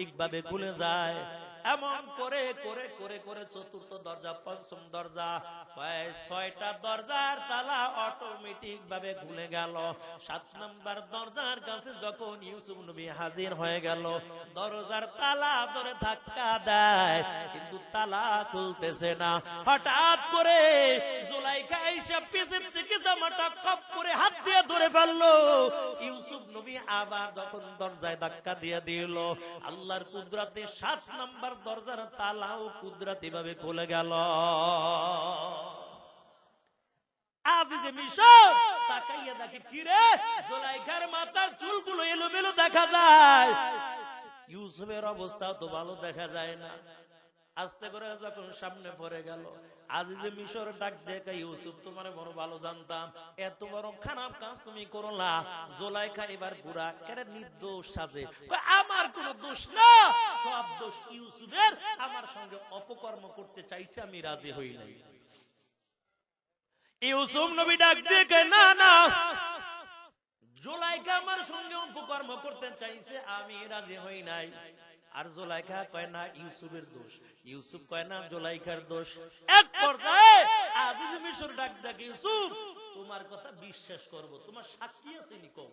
Automatic ভাবে খুলে যায়। এমন করে করে করে করে চতুর্থ দরজা, পঞ্চম দরজা। ছয়টা দরজার তালা অটোমেটিক ভাবে খুলে গেল। সাত নম্বর দরজার কাছে যখন ইউসুফ নবী হাজির হয়ে গেল, দরজার তালা ধরে ধাক্কা দেয়, কিন্তু তালা খুলতেছে না। হঠাৎ করে জুলাইখা এসে পিছের থেকে কপ করে হাত দিয়ে ধরে ফেলল। ইউসুফ নবী আবার যখন দরজায় ধাক্কা দিয়ে দিল, আল্লাহর কুদরাতে সাত নাম্বার দরজার তালাও কুদরাতি ভাবে খুলে গেল। মাথার চুলগুলো এলোমেলো দেখা যায়। অবস্থা তো ভালো দেখা যায় না। আস্তে করে যখন সামনে পড়ে গেল আজ যে মিশর ডাক দেখা ইউসুফ, তোমার বড় ভালো জানতাম। এত বড় খারাপ কাজ তুমি করলা। জোলাইখা এবার গুড়া কেন নির্দোষ সাজে। আমার কোন দোষ না? সব দোষ ইউসুফের। আমার সঙ্গে অপকর্ম করতে চাইছে, আমি রাজি হই নাই। ইউসুফ নবী ডাক দিয়ে না না। জোলাইকা আমার সঙ্গে উপকর্ম করতে চাইছে, আমি রাজি হই নাই। আর জোলাইকা কয় না, ইউসুফের দোষ। ইউসুফ কয় না, জোলাইকার দোষ। এক পর্যায়ে ডাক ইউসুফ, তোমার কথা বিশ্বাস করব, তোমার সাক্ষী আছে নিকো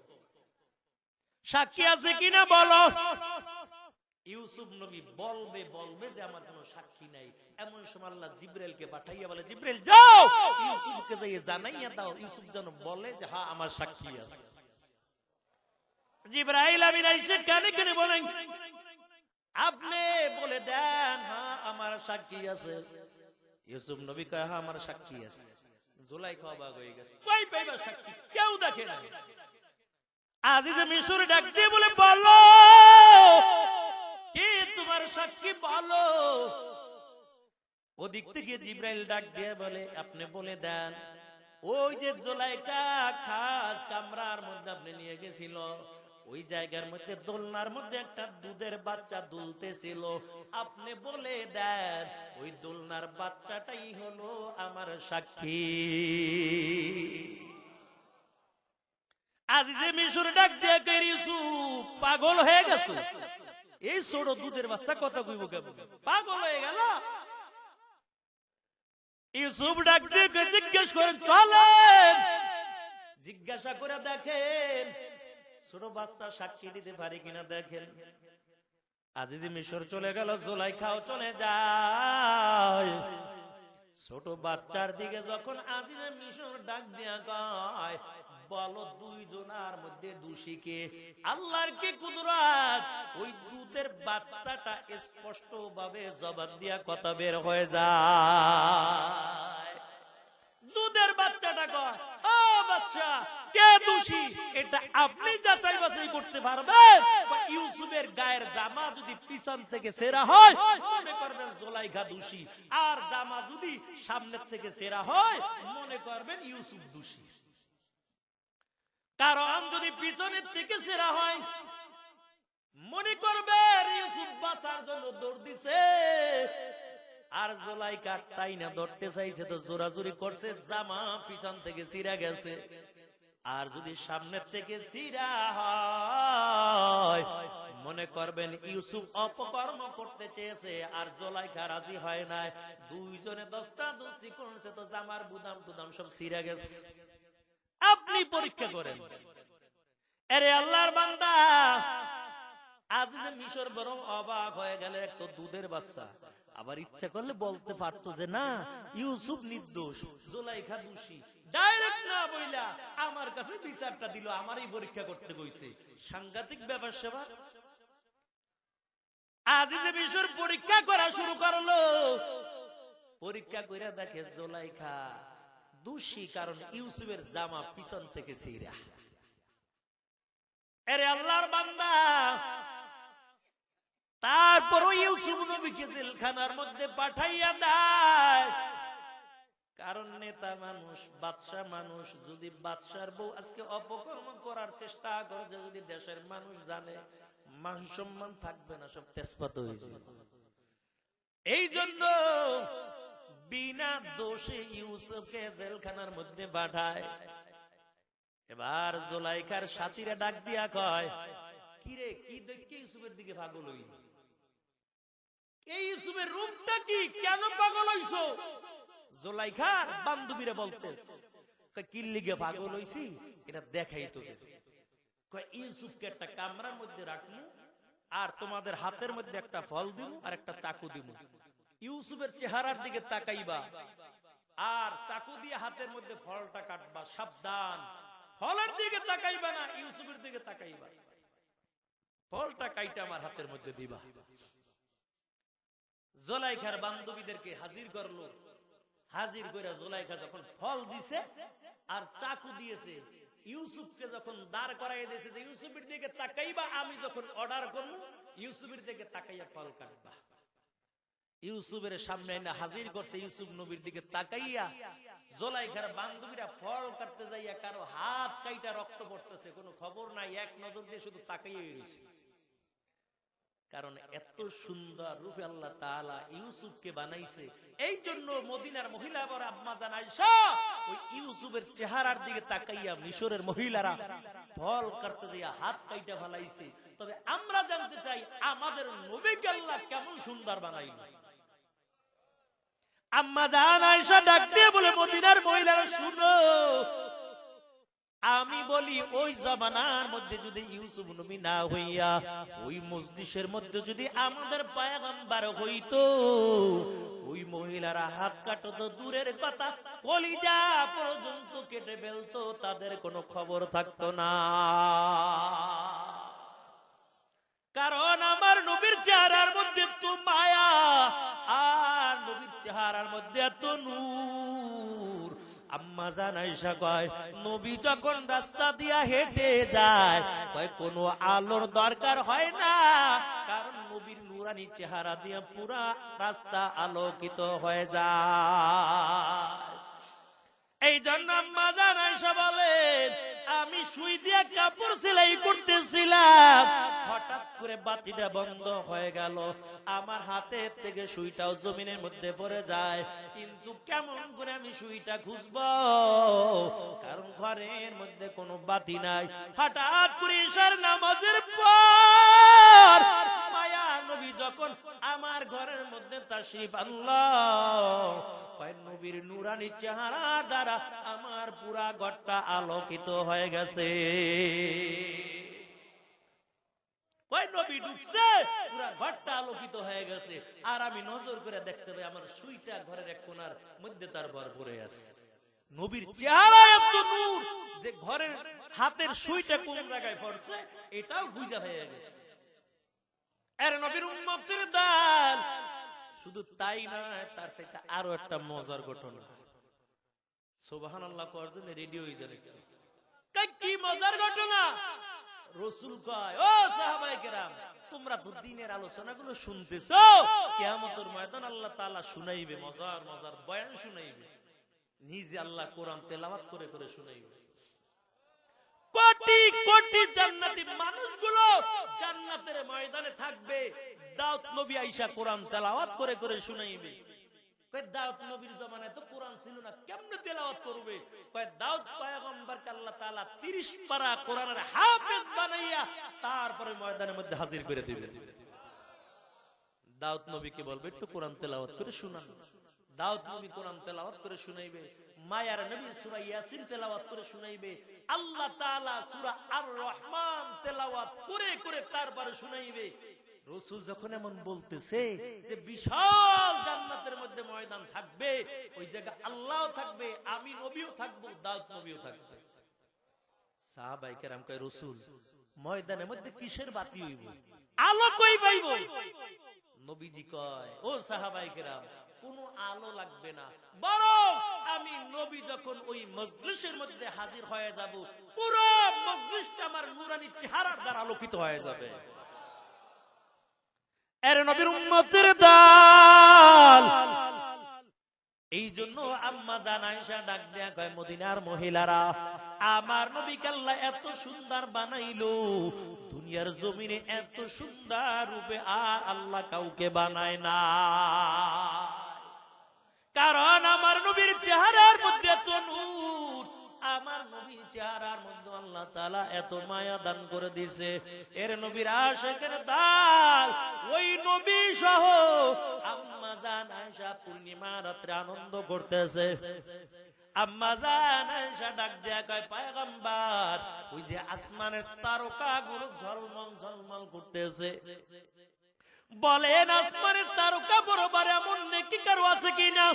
সাক্ষী আছে কিনা বলো। ইউসুফ নবী বলবে বলবে যে আমার কোনো সাক্ষী নাই। এমন সময় আল্লাহ জিব্রাইলকে পাঠাইয়া বলে, জিব্রাইল, যাও! ইউসুফকে যাইয়ে জানাইয়া দাও। ইউসুফ যেন বলে যে হ্যাঁ আমার সাক্ষী আছে। জিব্রাইল আমিন আইসে কানে কানে বলেন, আপনি বলে দেন হ্যাঁ আমার সাক্ষী আছে। ইউসুফ নবী কয় হ্যাঁ আমার সাক্ষী আছে। হয়ে গেছে। কই পাইবা সাক্ষী? কেউ দেখে না ডাক দিয়ে বলে, বলো, কি তোমার সাক্ষী? বলো। ওদিক থেকে জিব্রাইল ডাক দিয়ে বলে, আপনি বলে দেন, ওই যে জোলাইকা খাস কামরার মধ্যে আপনি নিয়ে গেছিল। ওই জায়গার মধ্যে দোলনার মধ্যে একটা দুধের বাচ্চা দুলতেছিল। আপনি বলে দেন, ওই দোলনার বাচ্চাটাই হলো আমার সাক্ষী। আজ যে মিশর ডাক দিয়ে কই পাগল হয়ে গেছো? এই ছোট দুধের বাচ্চা কথা কইব কেমন? পাগল হয়ে গেল? ইউসুফ ডাক দিয়ে জিজ্ঞেস করেন, চলেন। জিজ্ঞাসা করে দেখেন ছোট বাচ্চা সাক্ষী দিতে পারে কিনা দেখেন। আজিজি মিশর চলে গেল জোলাইখাও চলে যায়। ছোট বাচ্চার দিকে যখন আজিজে মিশর ডাক দিয়া কয় বলো দুইজনার মধ্যে দোষীকে আল্লাহর কি কুদরাত? ওই দুধের বাচ্চাটা স্পষ্ট ভাবে জবাব দিয়া কথা বের হয়ে যায়। দুধের বাচ্চাটা কয়? ও বাচ্চা, কে দোষী? এটা আপনি যাচাই বাছাই করতে পারবেন। ইউসুফের গায়ের জামা যদি পিছন থেকে সেরা হয়, মনে করবেন জোলাইখা দোষী। আর জামা যদি সামনের থেকে সেরা হয়, মনে করবেন ইউসুফ দোষী। কারণ যদি পিছনের থেকে সেরা হয়, মনে করবেন ইউসুফ বাঁচার জন্য দৌড় দিছে। আর জোলাই কাটতাই না ধরতে চাইছে তো জোরাজুরি করছে, জামা পিছন থেকে ছিঁড়া গেছে। আর যদি সামনের থেকে ছিঁড়া হয়, মনে করবেন ইউসুফ অপকর্ম করতে চেয়েছে আর জোলাইখা রাজি হয় নাই। দুইজনে দশটা দোস্তি করছে তো জামার বুদাম টুদাম সব ছিঁড়া গেছে। আপনি পরীক্ষা করেন। আরে আল্লাহর বান্দা, আজ যে মিশর বরং অবাক হয়ে গেল, এক তো দুধের বাচ্চা। আবার ইচ্ছা করলে বলতে পারতো যে না ইউসুফ নির্দোষ। জোলাইখা দোষী। ডাইরেক্ট না বইলা আমার কাছে বিচারটা দিল আমারই পরীক্ষা করতে কইছে। সাংঘাতিক ব্যাপার সেবা। আজ যে মিশর পরীক্ষা করা শুরু করল পরীক্ষা কইরা দেখে জোলাইখা দোষী কারণ ইউসুফের জামা পিছন থেকে এরে আল্লাহর বান্দা তারপরও ইউসুফ নবীকে জেলখানার মধ্যে পাঠাইয়া দেয়। কারণ নেতা মানুষ, বাদশা মানুষ, যদি বাদশার বউ আজকে অপকর্ম করার চেষ্টা করে যদি দেশের মানুষ জানে, মান সম্মান থাকবে না, সব তেজপাত হয়ে যাবে। এই জন্য বিনা দোষে ইউসুফকে জেলখানার মধ্যে পাঠায়। এবার জোলাইকার সাথীরা ডাক দিয়া কয়, কিরে, কি দেখে ইউসুফের দিকে পাগল হইল? ইউসুফের রূপটা কি? কেন পাগল হইছো? জোলাইখার বান্ধবীরা বলতেছে। কয়, কি লিগে পাগল হইছি? এটা দেখাই তোদের ইউসুফকে একটা কামরার মধ্যে রাখব আর তোমাদের হাতের মধ্যে একটা ফল দিব আর একটা চাকু দিব ইউসুফের চেহারার দিকে তাকাইবা আর চাকু দিয়ে হাতের মধ্যে ফলটা কাটবা সাবধান। ফলের দিকে তাকাইবা না ইউসুফের দিকে তাকাইবা। ফলটা কাইটা আমার হাতের মধ্যে দিবা। জোলাইখার বান্ধবীদেরকে হাজির করল। হাজির করে জোলাইখা যখন ফল দিছে আর চাকু দিয়েছে, ইউসুফকে যখন দাঁড় করাই দিয়েছে যে, ইউসুফের দিকে তাকাইবা, আমি যখন অর্ডার করব, ইউসুফের দিকে তাকাইয়া ফল কাটবা। ইউসুফের সামনে এনে হাজির করছে, ইউসুফ নবীর দিকে তাকাইয়া জোলাইখার বান্ধবীরা ফল কাটতে যাইয়া কারও হাত কাইটা রক্ত পড়তেছে, কোনো খবর নাই, এক নজর দিয়ে শুধু তাকাইয়া রয়েছে কারণ এত সুন্দর রূপে আল্লাহ তাআলা ইউসুফকে বানাইছে। এই জন্য মদিনার মহিলা আবার আম্মা জানাইছা ওই ইউসুফের চেহারার দিকে তাকাইয়া মিশরের মহিলারা ফল কাটতে যাইয়া হাত কাইটা ফেলাইছে। তবে আমরা জানতে চাই আমাদের নবীকে আল্লাহ কেমন সুন্দর বানাইল? আম্মা জান আয়েশা ডাক দিয়ে বলে মদিনার মহিলারা শুনো আমি বলি, ওই জমানার মধ্যে যদি ইউসুফ নবী না হইয়া, ওই মজলিসের মধ্যে যদি আমাদের পায়গাম্বার হইতো, ওই মহিলারা হাত কাটো তো দূরের কথা, কলিজা পর্যন্ত কেটে ফেলতো, তাদের কোনো খবর থাকতো না। কারণ আমার নবীর চেহারার মধ্যে তো মায়া, আর নবীর চেহারার মধ্যে এত নূর। আম্মা জানাইসা কয়, নবী যখন রাস্তা দিয়া হেঁটে যায়, কয়, কোনো আলোর দরকার হয় না। কারণ নবীর নুরানি চেহারা দিয়া পুরা রাস্তা আলোকিত হয়ে যায়। এই জন্য আম্মা জানাইসা বলেন আমি সুই দিয়ে কাপড় সেলাই করতেছিলাম, হঠাৎ করে বাতিটা বন্ধ হয়ে গেল। আমার হাতে থেকে সুইটাও জমিনের মধ্যে পড়ে যায়। কিন্তু কেমন করে আমি সুইটা খুঁজব? কারণ ঘরের মধ্যে কোনো বাতি নাই। হঠাৎ করে ঈশার নামাজের পর নুরানি চেহারা দ্বারা আমার হয়ে পুরা ঘরটা আলোকিত হয়ে গেছে। আর আমি নজর করে দেখতে পাই আমার সুইটা ঘরের এক কোনার মধ্যে তার ভর পড়ে আছে। নবীর চেহারা এত নূর যে ঘরের হাতের সুইটা কোন জায়গায় পড়ছে, এটাও বুঝা হয়ে গেছে। এর নবীর উম্মতের শুধু তাই তার সাথে আরও একটা মজার ঘটনা। সোবাহান আল্লাহ কি মজার ঘটনা? রসুল কয়, ও তোমরা তো দিনের আলোচনাগুলো শুনতেছ। কেয়ামতের ময়দান আল্লাহ তালা শুনাইবে, মজার মজার বয়ান শুনাইবে। নিজে আল্লাহ কোরআন তেলাওয়াত করে করে শুনাইবে। কোটি কোটি জান্নাতি মানুষগুলো জান্নাতের ময়দানে থাকবে। দাউদ নবী আইসা কোরআন তেলাওয়াত করে করে শুনাইবে। দাউদ নবীর জমানায় তো কোরআন ছিল না, কেমনে তেলাওয়াত করবে? কয়, দাউদ পয়গম্বরকে আল্লাহ তাআলা 30 পারা কোরআনের হাফেজ বানাইয়া তারপরে ময়দানের মধ্যে হাজির করে দিবে দাউদ নবীকে বলবে, একটু কোরআন তেলাওয়াত করে শুনান। দাউদ নবী কোরআন তেলাওয়াত করে শুনাইবে। মায়ার নবী সূরা তেলাওয়াত করে শুনাইবে। আল্লাহ সূরা আর রহমান তেলাওয়াত করে করে তারপরে শুনাইবে। রসুল যখন এমন বলতেছে যে বিশাল জান্নাতের মধ্যে ময়দান থাকবে, ওই জায়গায় আল্লাহ থাকবে, আমি নবীও থাকব, দাউদ নবীও থাকবে। সাহাবাই কেরাম কয়, রসুল, ময়দানের মধ্যে কিসের বাতি নবীজি কয়, ও কোনো আলো লাগবে না। বরং আমি নবী যখন ওই মজলিসের মধ্যে হাজির হয়ে যাব, পুরো মজলিসটা আমার নুরানি চেহারার দ্বারা আলোকিত হয়ে যাবে। এর নবীর উম্মতের দাল। এই জন্য আম্মা জানাইসা ডাক দেয়া কয়, মদিনার মহিলারা, আমার নবী আল্লাহ এত সুন্দর বানাইলো। দুনিয়ার জমিনে এত সুন্দর রূপে আর আল্লাহ কাউকে বানায় না। কারণ আমার নবীর চেহারার মধ্যে এত নূর। আমার নবীর চেহারার মধ্যে আল্লাহ তাআলা এত মায়া দান করে দিছে এর নবীর আশেকের দাল, ওই নবী সহ আম্মা জান আয়েশা পূর্ণিমা রাত্রে আনন্দ করতেছে। আম্মা জান আয়েশা ডাক দেয়া কয়, পয়গম্বর, ওই যে আসমানের তারকাগুলো ঝলমল ঝলমল করতেছে। বলেন আসমানের তারকা বরাবর এমন নেকি কারও আছে কিনা?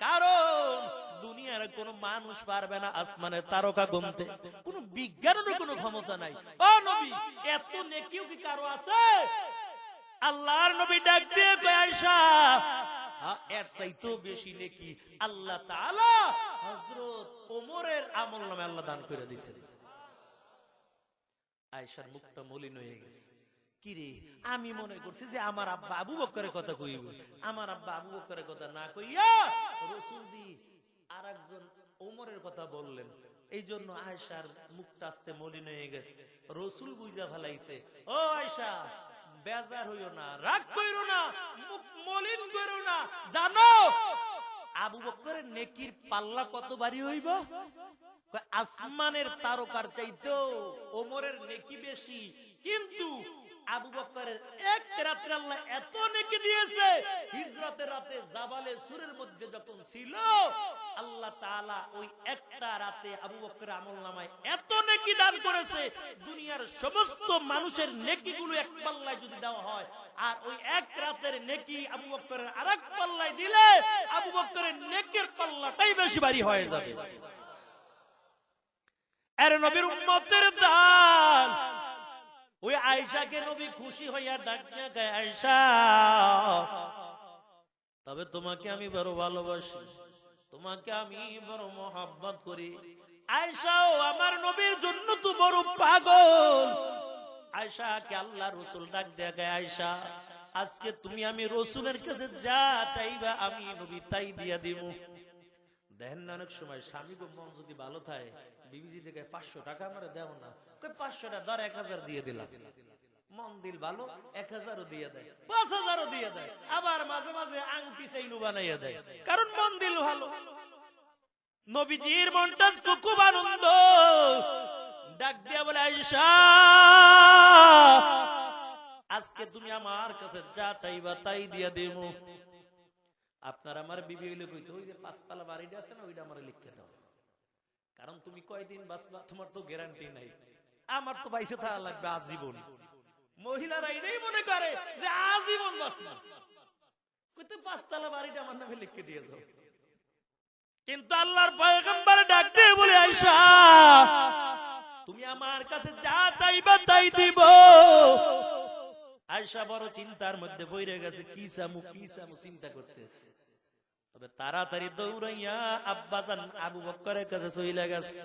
কারণ দুনিয়ার কোন মানুষ পারবে না আসমানের তারকা গুনতে। কোন বিজ্ঞানেরও কোনো ক্ষমতা নাই। ও নবী এত নেকিও কি কারও আছে? আল্লাহর নবী ডাক দিয়ে হ্যাঁ, এর চাইতেও বেশি নেকি আল্লাহ তাআলা হযরত ওমরের আমল নামে আল্লাহ দান করে দিয়েছেন। আয়েশার মুখটা মলিন হয়ে গেছে। আমি মনে করছি যে আমার আব্বা আবু বক্করের কথা কইব। আমার আব্বা আবু বক্করের কথা না কইয়া ওমরের কথা বললেন। এই জন্য আয়সার মুখটা আস্তে মলিন হয়ে গেছে। রসুল বুঝা ফেলাইছে, ও আয়সা বেজার হইও না, রাগ কইরো না, মুখ মলিন কইরো না, জানো আবু বক্করের নেকির পাল্লা কত বাড়ি হইব? আসমানের তারকার চাইতেও ওমরের নেকি বেশি, কিন্তু আবু বকরের এক রাত্রে আল্লাহ এত নেকি দিয়েছে। হিজরতের রাতে জাবালে সুরের মধ্যে যখন ছিল, আল্লাহ তাআলা ওই একটা রাতে আবু বকরের আমল নামায় এত নেকি দান করেছে। দুনিয়ার সমস্ত মানুষের নেকিগুলো এক পাল্লায় যদি দেওয়া হয়, আর ওই এক রাতের নেকি আবু বকরের আরেক পাল্লায় দিলে আবু বকরের নেকির পাল্লাটাই বেশি ভারী হয়ে যাবে। এর নবীর উম্মতের দান ওই আয়সাকে নবী খুশি হইয়া ডাক দিয়া গায় আয়সা তবে তোমাকে আমি বড় ভালোবাসি, তোমাকে আমি বড় মোহাব্বত করি। আয়সাও আমার নবীর জন্য তো বড় পাগল। আয়সাকে আল্লাহ রসুল ডাক দেয়া গায় আয়সা আজকে তুমি আমি রসুলের কাছে যা চাইবা আমি নবী তাই দিয়া দিব দেখেন না অনেক সময় স্বামী গো মন যদি ভালো থাকে, বিবিজি থেকে পাঁচশো টাকা না। এক হাজার দিয়ে দিলাম। মন দিল ভালো, এক হাজারও দিয়ে দেয়। পাঁচ হাজারও দিয়ে দেয়। আবার মাঝে মাঝে আংটি চাইলু বানাইয়া দেয়। কারণ মন দিল ভালো। নবীজির মনটা খুব আনন্দ। ডাক দিয়া বলে আইসা আজকে তুমি আমার কাছে যা চাইবা তাই দিয়া দেবো আপনার আমার বিবি হইলে কইতো, ওই যে পাঁচতলা বাড়িটা আছে না, ওইটা আমার লিখে দাও। কারণ তুমি কয়দিন বাঁচবা, তোমার তো গ্যারান্টি নাই। আমার তো বাইসে থাকা লাগবে আজীবন। মহিলারা এটাই মনে করে যে আজীবন বাঁচবা। কইতে, পাঁচতলা বাড়িটা আমার নামে লিখে দিয়ে দাও। কিন্তু আল্লাহর পয়গম্বর ডাক দিয়ে বলে আইসা তুমি আমার কাছে যা চাইবা তাই দিব। আয়সা বড় চিন্তার মধ্যে বইরে গেছে, কি সামু কি সামু চিন্তা করতেছে। তবে তাড়াতাড়ি দৌড়াইয়া আব্বাজান আবু কাছে গেছে।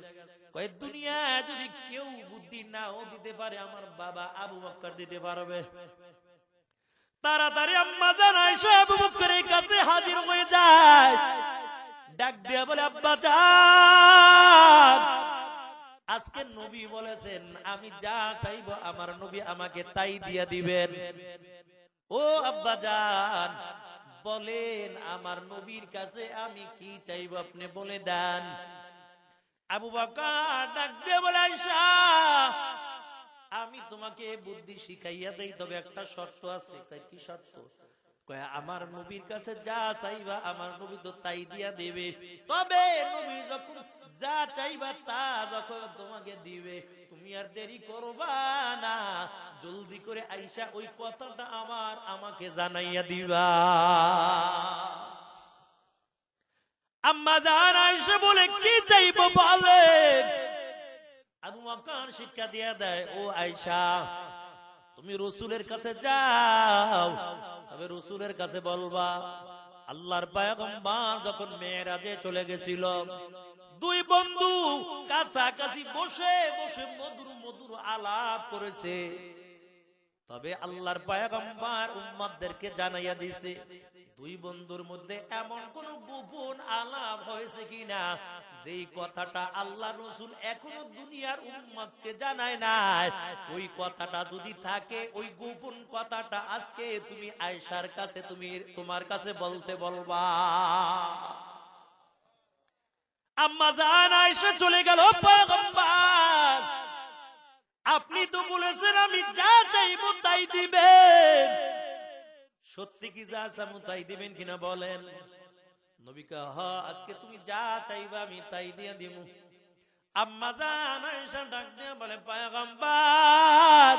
দুনিয়া যদি কেউ বুদ্ধি নাও দিতে পারে, আমার বাবা আবু বক্কর দিতে পারবে। তাড়াতাড়ি আম্মা জান আয়সা আবু বক্করের কাছে হাজির হয়ে যায়। ডাক দিয়া বলে আব্বা জান আজকে নবী বলেছেন, আমি যা চাইব আমার নবী আমাকে তাই দিয়া দিবেন। ও আব্বা জান, বলেন, আমার নবীর কাছে আমি কি চাইব আপনি বলে দেন। আবু আমি তোমাকে বুদ্ধি শিখাইয়া দেই, তবে একটা শর্ত আছে। কয়, কি শর্ত? আমার নবীর কাছে যা চাইবা আমার নবী তো তাই দিয়া দেবে। তবে নবী যখন যা চাইবা তা যখন তোমাকে দিবে, তুমি আর দেরি করবা না। জলদি করে আইসা ওই কথাটা আমার আমাকে জানাইয়া দিবা। আম্মা আইসা বলে, কি চাইব বলে? বকর শিক্ষা দিয়া দেয়, ও আয়সা তুমি রসুলের কাছে যাও। তবে রসুলের কাছে বলবা, আল্লাহর পায়গম্বর যখন মেয়েরাজে চলে গেছিল দুই বন্ধু কাছাকাছি বসে বসে মধুর মধুর আলাপ করেছে। তবে আল্লাহর পায়গম্বর উম্মাদদেরকে জানাইয়া দিছে দুই বন্ধুর মধ্যে এমন কোন গোপন আলাপ হয়েছে কিনা? যেই কথাটা আল্লাহ রসুল এখনও দুনিয়ার উম্মতকে জানায় নাই, ওই কথাটা যদি থাকে, ওই গোপন কথাটা আজকে তুমি আয়সার কাছে, তুমি তোমার কাছে বলতে বলবা। আম্মা জান আয়েশা চলে গেল আপনি তো বলেছেন আমি যা চাইব তাই দিবেন। সত্যি কি যা চামু তাই দিবেন কিনা বলেন। নবিকা হ, আজকে তুমি যা চাইবা আমি তাই দিয়ে দিব আম্মা জান আয়েশা ডাক দিয়ে বলে, পয়গম্বর,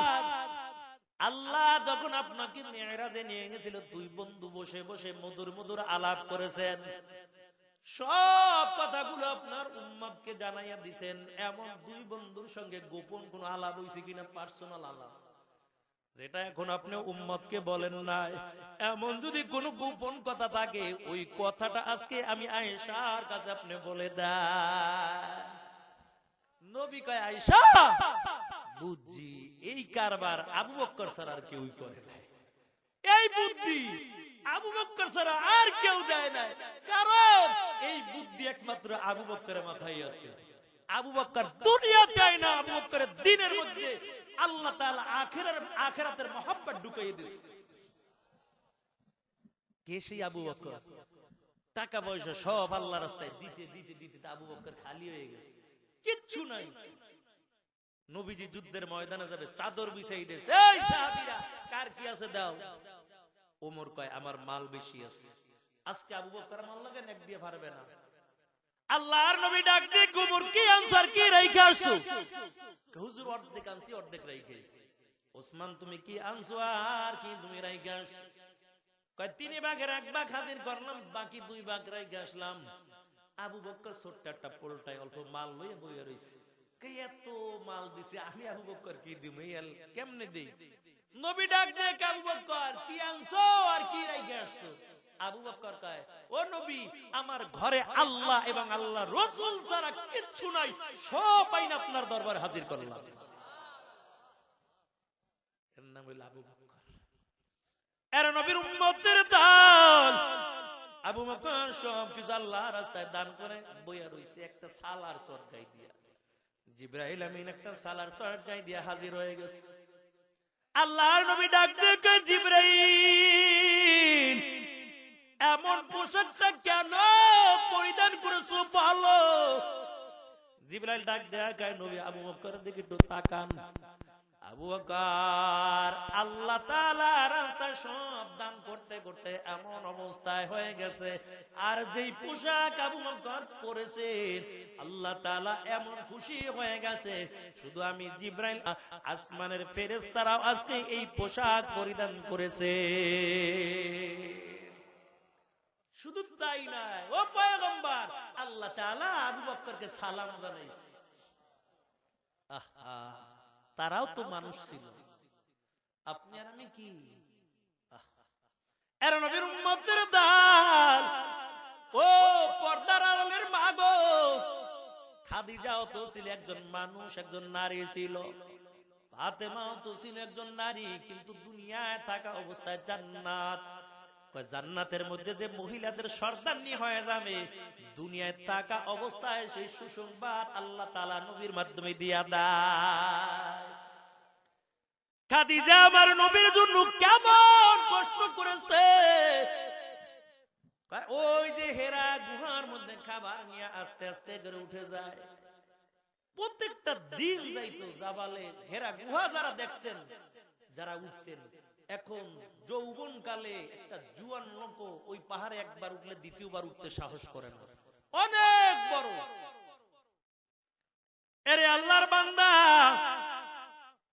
আল্লাহ যখন আপনাকে মেয়েরাজে নিয়ে গেছিল, দুই বন্ধু বসে বসে মধুর মধুর আলাপ করেছেন। সব কথাগুলো আপনার উম্মাদকে জানাইয়া দিছেন। এমন দুই বন্ধুর সঙ্গে গোপন কোন আলাপ হয়েছে কিনা? পার্সোনাল আলাপ। যেটা এখন আপনি উম্মতকে বলেন নাই। এমন যদি কোনো গোপন কথা থাকে, ওই কথাটা আজকে আমি আয়েশার কাছে আপনি বলে দেন। নবী কয়, আয়েশা, বুঝছি, এই কারবার আবু বক্কর ছাড়া আর কেউই করে নাই। এই বুদ্ধি আবু বক্কর ছাড়া আর কেউ দেয় নাই। কারণ এই বুদ্ধি একমাত্র আবু বক্করের মাথায় আছে। আবু বক্কর দুনিয়া চায় না, আবু বক্করের দিনের মধ্যে আল্লাহ তাআলা আখিরার, আখিরাতের মহব্বত ঢুকাইয়ে দিচ্ছে কে সেই আবু বক্কর? টাকা পয়সা সব আল্লাহ রাস্তায় দিতে দিতে দিতে আবু বক্কর খালি হয়ে গেছে। কিচ্ছু নাই। নবীজি যুদ্ধের ময়দানে যাবে, চাদর বিছাই দিয়েছে। এই সাহাবীরা, কার কি আছে দাও। ওমর কয়, আমার মাল বেশি আছে। আজকে আবু বকর মাল লাগে, নেক দিয়ে পারবে না। আল্লাহর নবী ডাক দিয়ে কুমুর কি আনসার, কি রাইখে আসছো? হুজুর, অর্ধেক আনছি, অর্ধেক রাইখে। ওসমান, তুমি কি আনছো আর কি তুমি রাইখে আস কয়, তিন ভাগের এক ভাগ হাজির করলাম, বাকি দুই ভাগ রাইখে আসলাম। আবু বক্কর ছোট্ট একটা পোলটায় অল্প মাল লইয়া বইয়া রইছে। এত মাল দিছে, আমি আবু বক্কর কি দিব কেমনে দেই? নবী ডাক আবু বক্কর, কি আনছো আর কি আসছো? আবু বক্কর কয়, ও নবী, আমার ঘরে আল্লাহ এবং আল্লাহ রসুল ছাড়া কিচ্ছু নাই, সব আইন আপনার হাজির করলাম। এর নাম হইল আবু বক্কর। এর নবীর উম্মতের আবু বকর সব কিছু আল্লাহ রাস্তায় দান করে বইয়া রইছে, একটা সালার সরকাই দিয়া। জিব্রাহিল আমিন একটা সালার সরকাই দিয়া হাজির হয়ে গেছে। আল্লাহর নবী ডাক কয়, জিব্রাইল এমন পোশাকটা কেন পরিধান করেছ ভালো? জিব্রাইল ডাক দেয়া গায় নবী আবু বকর দিকে একটু তাকান। আবু বকর আল্লাহ রাস্তায় সব দান করতে করতে এমন অবস্থায় হয়ে গেছে। আর যেই পোশাক আবু আল্লাহ এমন খুশি হয়ে গেছে। শুধু আমি জিব্রাইল আসমানের আজকে এই পোশাক পরিধান করেছে। শুধু তাই নয়, ও পয়গম্বর, আল্লাহ তাআলা আবু বকরকে সালাম জানাইছে। আহা। তারাও তো মানুষ ছিল। আপনি আর আমি কি? একজন মানুষ, একজন নারী ছিল। তো একজন নারী, কিন্তু দুনিয়ায় থাকা অবস্থায় জান্নাত। জান্নাতের মধ্যে যে মহিলাদের সর্দারনি হয়ে যাবে, দুনিয়ায় থাকা অবস্থায় সেই সুসংবাদ আল্লাহ তালা নবীর মাধ্যমে দিয়া দেয়। ওই যে হেরা গুহার মধ্যে খাবার নিয়ে আস্তে আস্তে করে উঠে যায়। প্রত্যেকটা দিন যাইতো হেরা গুহা যারা দেখছেন, যারা উঠছেন এখন যৌবন কালে একটা জুয়ান লোক ওই পাহাড়ে একবার উঠলে দ্বিতীয়বার উঠতে সাহস করে না। অনেক বড়। এরে আল্লাহর বান্দা,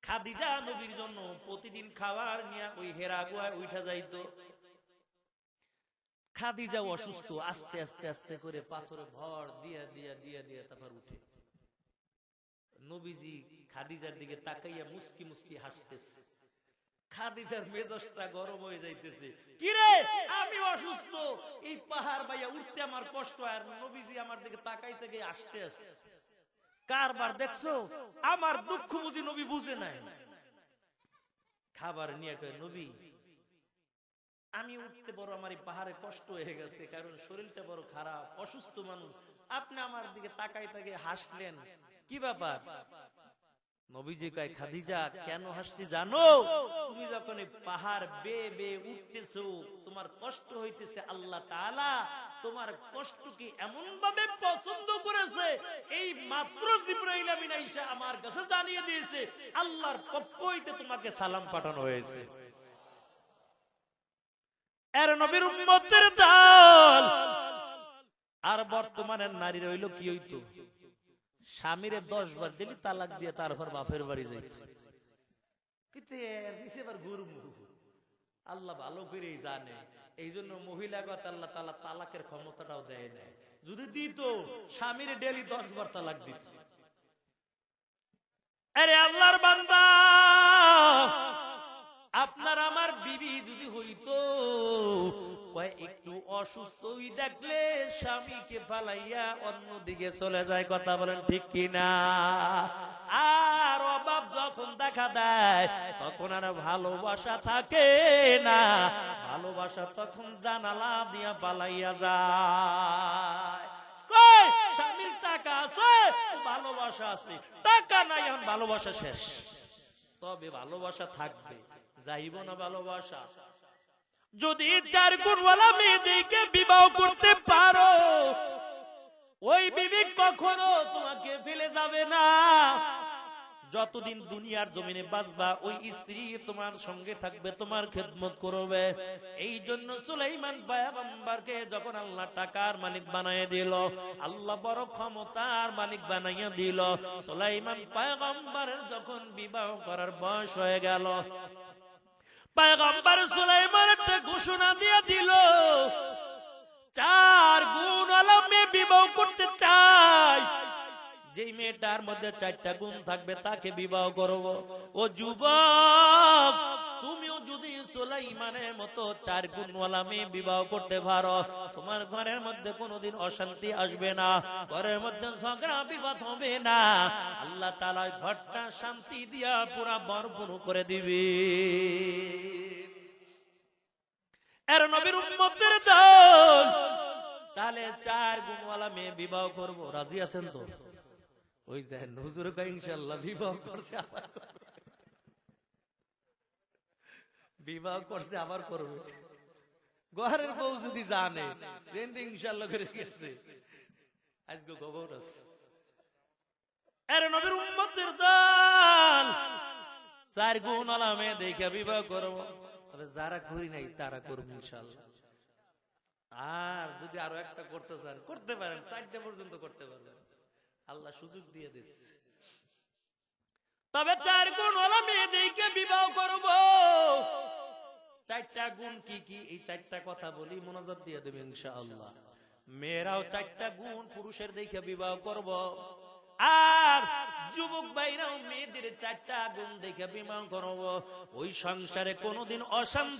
খাদিজা নবীর জন্য প্রতিদিন খাবার নিয়ে ওই হেরা গুহায় উঠা যাইতো। খাদিজা অসুস্থ, আস্তে আস্তে আস্তে করে পাথরে ভর দিয়া দিয়া দিয়া দিয়া তারপর উঠে। নবীজি খাদিজার দিকে তাকাইয়া মুস্কি মুস্কি হাসতেছে। খাদিজার মেজাজটা গরম হয়ে যাইতেছে। কিরে? আমি অসুস্থ। এই পাহাড় বাইয়া উঠতে আমার কষ্ট আর নবীজি আমার দিকে তাকাই থেকে আসতে আছে কারবার দেখছ? আমার দুঃখ বুঝি নবী বুঝে নাই। খাবার নিয়ে কয় নবী আমি উঠতে বড় আমার এই পাহাড়ে কষ্ট হয়ে গেছে কারণ শরীরটা বড় খারাপ অসুস্থ মানুষ। আপনি আমার দিকে তাকাই তাকে হাসলেন। কি ব্যাপার? নবীজি কয় খাদিজা কেন হাসছি জানো? তুমি যখন পাহাড় বে বে উঠতেছো তোমার কষ্ট হইতেছে আল্লাহ তাআলা তোমার কষ্ট কি এমন ভাবে পছন্দ করেছে এই মাত্র জিব্রাইল আমিন আইসা আমার কাছে জানিয়ে দিয়েছে আল্লাহর পক্ষ হইতে তোমাকে সালাম পাঠানো হয়েছে। এর নবীর উম্মতের দল। আর বর্তমানে নারী রইল কি হইতো? স্বামীরে দশ বার ডেলি তালাক দিয়ে তারপর বাপের বাড়ি যাইছে। কিন্তু এবার গুরমু আল্লাহ ভালো করেই জানে। এই জন্য মহিলা কথা আল্লাহ তালা তালাকের ক্ষমতাটাও দেয় দেয় যদি দিত স্বামীর ডেলি দশ বার তালাক দিত। আরে আল্লাহর বান্দা আপনার আমার বিবি যদি হইতো একটু অসুস্থ দেখলে স্বামীকে ফালাইয়া অন্যদিকে চলে যায়, কথা বলেন ঠিক কিনা? আর অভাব যখন দেখা দেয়, তখন আর ভালোবাসা থাকে না। ভালোবাসা তখন জানালা দিয়া পালাইয়া যায়। স্বামীর টাকা আছে? ভালোবাসা আছে। টাকা নাই, এখন ভালোবাসা শেষ। তবে ভালোবাসা থাকবে। যাইব না ভালোবাসা? যদি চার গুণওয়ালা মেয়েদেরকে বিবাহ করতে পারো, ওই বিবি কখনো তোমাকে ফেলে যাবে না। যতদিন দুনিয়ার জমিনে বাঁচবা, ওই স্ত্রী তোমার সঙ্গে থাকবে, তোমার খেদমত করবে। এই জন্য সুলাইমান পায়াম্বারকে যখন আল্লাহ টাকার মালিক বানায় দিল, আল্লাহ বড় ক্ষমতার মালিক বানাইয়া দিল, সুলাইমান পায়াম্বারের যখন বিবাহ করার বয়স হয়ে গেল পায়গম্বর সুলাইমান একটা ঘোষণা দিয়ে দিল, চার গুণ আলমে বিবাহ করতে চাই। যেই মেয়েটার মধ্যে চারটা গুণ থাকবে তাকে বিবাহ করব। ও যুবক, তুমিও যদি সুলাইমানের মতো চার গুণওয়ালা মেয়ে বিবাহ করতে পারো, তোমার ঘরের মধ্যে কোনোদিন অশান্তি আসবে না, ঘরের মধ্যে ঝগড়া বিবাদ হবে না। আল্লাহ তালা ঘরটা শান্তি দিয়া পুরা বরপুর করে দিবি। এর নবীর উম্মতের দল, তাহলে চার গুণওয়ালা মেয়ে বিবাহ করব, রাজি আছেন তো? ওই দেখেন, হুজুর কয় ইনশাল্লাহ বিবাহ করছে আবার করবে। বিবাহ করছে, আবার করবে। ঘরের বউ যদি জানে গেছে। আজকে ইনশাল্লাহ আর যদি আরও একটা করতে চান, করতে পারেন, চারটে পর্যন্ত করতে পারবেন। আল্লাহ সুযোগ দিয়ে দিচ্ছে। তবে চার গুণ ওলা মেয়েদেরকে বিবাহ করব। চারটা গুণ কি কি? এই চারটা কথা বলি, মনোযোগ দিয়ে দেবে ইনশাআল্লাহ। মেয়েরাও চারটা গুণ পুরুষের দেখে বিবাহ করব। আর যুবক ভাইরাও মেয়েদের চারটা গুণ দেখে বিবাহ করব। ওই সংসারে কোনোদিন অশান্তি